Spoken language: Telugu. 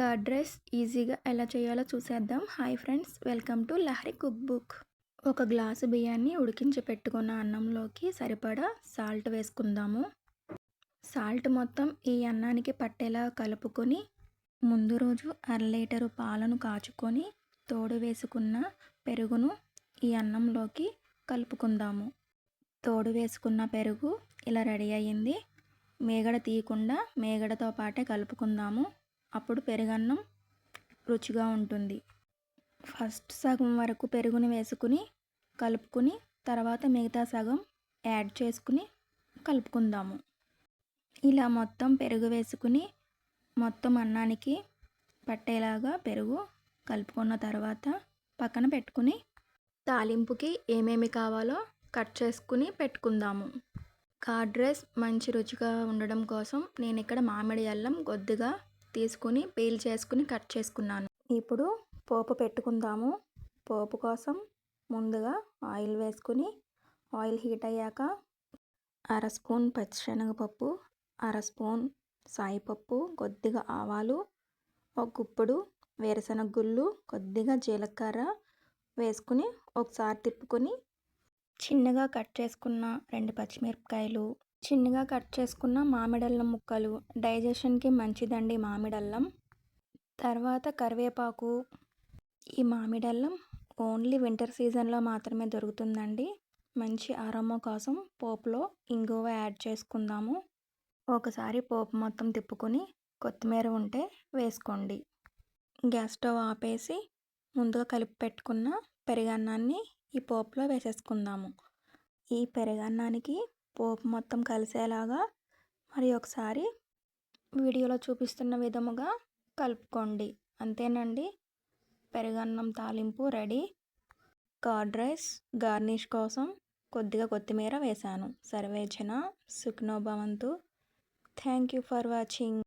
కర్డ్ రైస్ ఈజీగా ఎలా చేయాలో చూసేద్దాం. Hi friends welcome to Lahari cook book. ఒక గ్లాసు బియ్యాన్ని ఉడికించి పెట్టుకున్న అన్నంలోకి సరిపడా సాల్ట్ వేసుకుందాము. సాల్ట్ మొత్తం ఈ అన్నానికి పట్టేలా కలుపుకొని ముందు రోజు అర లీటరు పాలను కాచుకొని తోడు వేసుకున్న పెరుగును ఈ అన్నంలోకి కలుపుకుందాము. తోడు వేసుకున్న పెరుగు ఇలా రెడీ అయ్యింది. మేగడ తీయకుండా మేగడతో పాటే కలుపుకుందాము. అప్పుడు పెరుగన్నం రుచిగా ఉంటుంది. ఫస్ట్ సగం వరకు పెరుగుని వేసుకుని కలుపుకుని తర్వాత మిగతా సగం యాడ్ చేసుకుని కలుపుకుందాము. ఇలా మొత్తం పెరుగు వేసుకుని మొత్తం అన్నానికి పట్టేలాగా పెరుగు కలుపుకున్న తర్వాత పక్కన పెట్టుకుని తాలింపుకి ఏమేమి కావాలో కట్ చేసుకుని పెట్టుకుందాము. కార్డ్ రైస్ మంచి రుచిగా ఉండడం కోసం నేను ఇక్కడ మామిడి అల్లం కొద్దిగా తీసుకుని పీల్ చేసుకుని కట్ చేసుకున్నాను. ఇప్పుడు పోపు పెట్టుకుందాము. పోపు కోసం ముందుగా ఆయిల్ వేసుకుని ఆయిల్ హీట్ అయ్యాక అర స్పూన్ పచ్చిశనగపప్పు అర స్పూన్ సాయిపప్పు కొద్దిగా ఆవాలు ఒక గుప్పుడు వేరుశనగ గుళ్ళు కొద్దిగా జీలకర్ర వేసుకుని ఒకసారి తిప్పుకొని చిన్నగా కట్ చేసుకున్న రెండు పచ్చిమిరపకాయలు చిన్నగా కట్ చేసుకున్న మామిడల్లం ముక్కలు. డైజెషన్కి మంచిదండి మామిడల్లం. తర్వాత కరివేపాకు. ఈ మామిడల్లం ఓన్లీ వింటర్ సీజన్లో మాత్రమే దొరుకుతుందండి. మంచి ఆరోమా కోసం పోపులో ఇంగువ యాడ్ చేసుకుందాము. ఒకసారి పోపు మొత్తం తిప్పుకొని కొత్తిమీర ఉంటే వేసుకోండి. గ్యాస్ స్టవ్ ఆపేసి ముందుగా కలిపి పెట్టుకున్న పెరుగన్నాన్ని ఈ పోపులో వేసేసుకుందాము. ఈ పెరుగన్నానికి పోపు మొత్తం కలిసేలాగా మరి ఒకసారి వీడియోలో చూపిస్తున్న విధముగా కలుపుకోండి. అంతేనండి. పెరుగన్నం తాలింపు రెడీ. కర్డ్ రైస్ గార్నిష్ కోసం కొద్దిగా కొత్తిమీర వేశాను. సర్వేచన సుఖ్నోభవంతు. Thank you for watching.